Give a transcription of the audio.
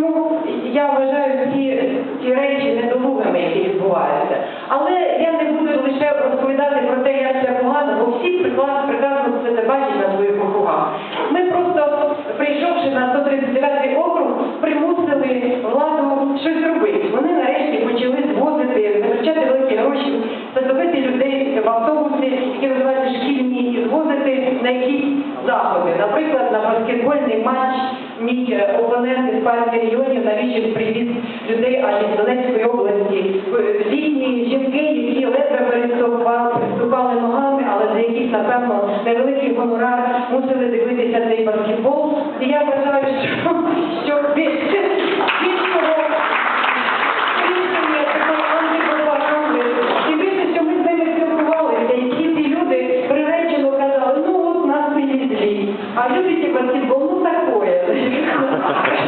тому я вважаю ці, ці речі недолугими, які відбуваються. Але я не буду лише розповідати про те, як це погано, бо всі прекрасно, це бачать на своїх округах. Ми просто, прийшовши на 139 округ, примусили владу щось зробити. Вони нарешті почали звозити, витрачати великі гроші, садовити людей в автобуси, які називаються шкільні, і звозити на якісь заходи. Наприклад, на баскетбольний матч мій е, опонент із партії регіонів навіщо привіз людей аж з Донецької області. Е, літні жінки, які ледве переступали ногами, але за якісь, напевно, невеликий гонорар мусили дивитися цей баскетбол. І я вважаю, що що більше і більше, що ми з ними спілкувалися, і всі люди приречено казали, ну от нас є а люди баскетбол. Gracias.